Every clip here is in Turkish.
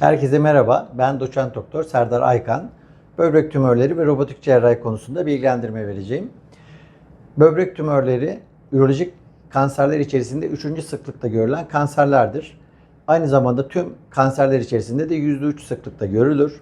Herkese merhaba. Ben doçent doktor Serdar Aykan. Böbrek tümörleri ve robotik cerrahi konusunda bilgilendirme vereceğim. Böbrek tümörleri ürolojik kanserler içerisinde üçüncü sıklıkta görülen kanserlerdir. Aynı zamanda tüm kanserler içerisinde de %3 sıklıkta görülür.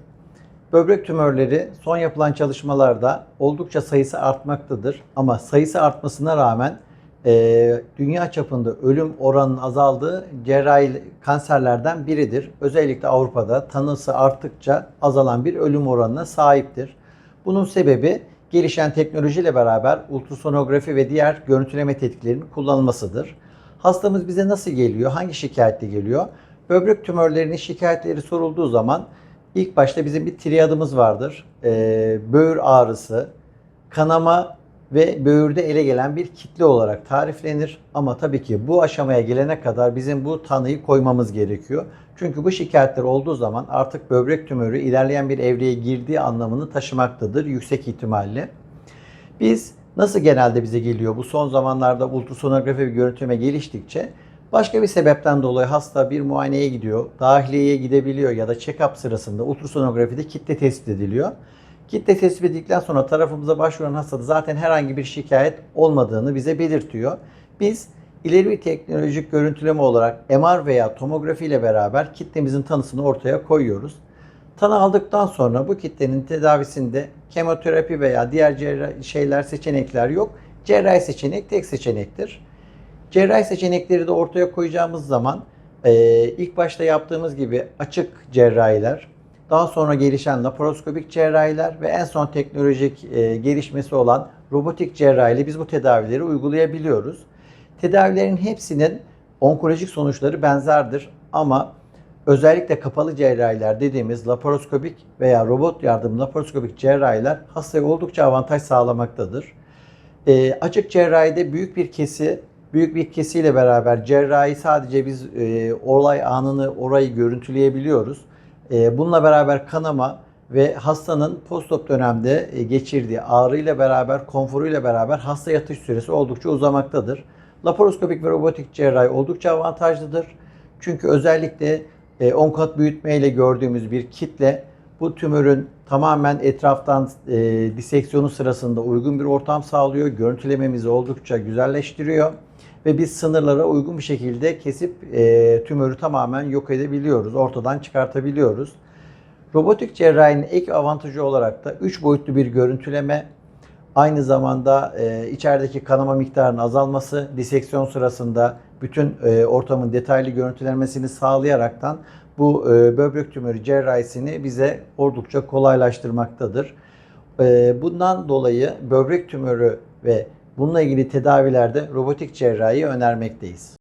Böbrek tümörleri son yapılan çalışmalarda oldukça sayısı artmaktadır. Ama sayısı artmasına rağmen e, dünya çapında ölüm oranının azaldığı cerrahi kanserlerden biridir. Özellikle Avrupa'da tanısı arttıkça azalan bir ölüm oranına sahiptir. Bunun sebebi gelişen teknolojiyle beraber ultrasonografi ve diğer görüntüleme tetkiklerinin kullanılmasıdır. Hastamız bize nasıl geliyor? Hangi şikayetle geliyor? Böbrek tümörlerinin şikayetleri sorulduğu zaman ilk başta bizim bir triyadımız vardır. Ee, böğür ağrısı, kanama ve böğürde ele gelen bir kitle olarak tariflenir. Ama tabii ki bu aşamaya gelene kadar bizim bu tanıyı koymamız gerekiyor. Çünkü bu şikayetler olduğu zaman artık böbrek tümörü ilerleyen bir evreye girdiği anlamını taşımaktadır yüksek ihtimalle. Biz nasıl genelde bize geliyor bu son zamanlarda ultrasonografi ve görüntüleme geliştikçe başka bir sebepten dolayı hasta bir muayeneye gidiyor, dahiliyeye gidebiliyor ya da check-up sırasında ultrasonografide kitle tespit ediliyor. Kitle tespit edildikten sonra tarafımıza başvuran hastada zaten herhangi bir şikayet olmadığını bize belirtiyor. Biz ileri bir teknolojik görüntüleme olarak MR veya tomografi ile beraber kitlemizin tanısını ortaya koyuyoruz. Tanı aldıktan sonra bu kitlenin tedavisinde kemoterapi veya diğer şeyler seçenekler yok. Cerrahi seçenek tek seçenektir. Cerrahi seçenekleri de ortaya koyacağımız zaman e, ilk başta yaptığımız gibi açık cerrahiler, daha sonra gelişen laparoskopik cerrahiler ve en son teknolojik e, gelişmesi olan robotik cerrahiyle biz bu tedavileri uygulayabiliyoruz. Tedavilerin hepsinin onkolojik sonuçları benzerdir ama özellikle kapalı cerrahiler dediğimiz laparoskopik veya robot yardımlı laparoskopik cerrahiler hastaya oldukça avantaj sağlamaktadır. E, açık cerrahide büyük bir kesi büyük bir kesiyle beraber cerrahi sadece biz e, olay anını orayı görüntüleyebiliyoruz. E, bununla beraber kanama ve hastanın postop dönemde e, geçirdiği ağrıyla beraber, konforuyla beraber hasta yatış süresi oldukça uzamaktadır. Laparoskopik ve robotik cerrahi oldukça avantajlıdır. Çünkü özellikle e, 10 kat büyütmeyle gördüğümüz bir kitle bu tümörün tamamen etraftan e, diseksiyonu sırasında uygun bir ortam sağlıyor. Görüntülememizi oldukça güzelleştiriyor ve biz sınırlara uygun bir şekilde kesip e, tümörü tamamen yok edebiliyoruz, ortadan çıkartabiliyoruz. Robotik cerrahinin ek avantajı olarak da 3 boyutlu bir görüntüleme, aynı zamanda e, içerideki kanama miktarının azalması, diseksiyon sırasında bütün e, ortamın detaylı görüntülenmesini sağlayaraktan bu e, böbrek tümörü cerrahisini bize oldukça kolaylaştırmaktadır. E, bundan dolayı böbrek tümörü ve bununla ilgili tedavilerde robotik cerrahi önermekteyiz.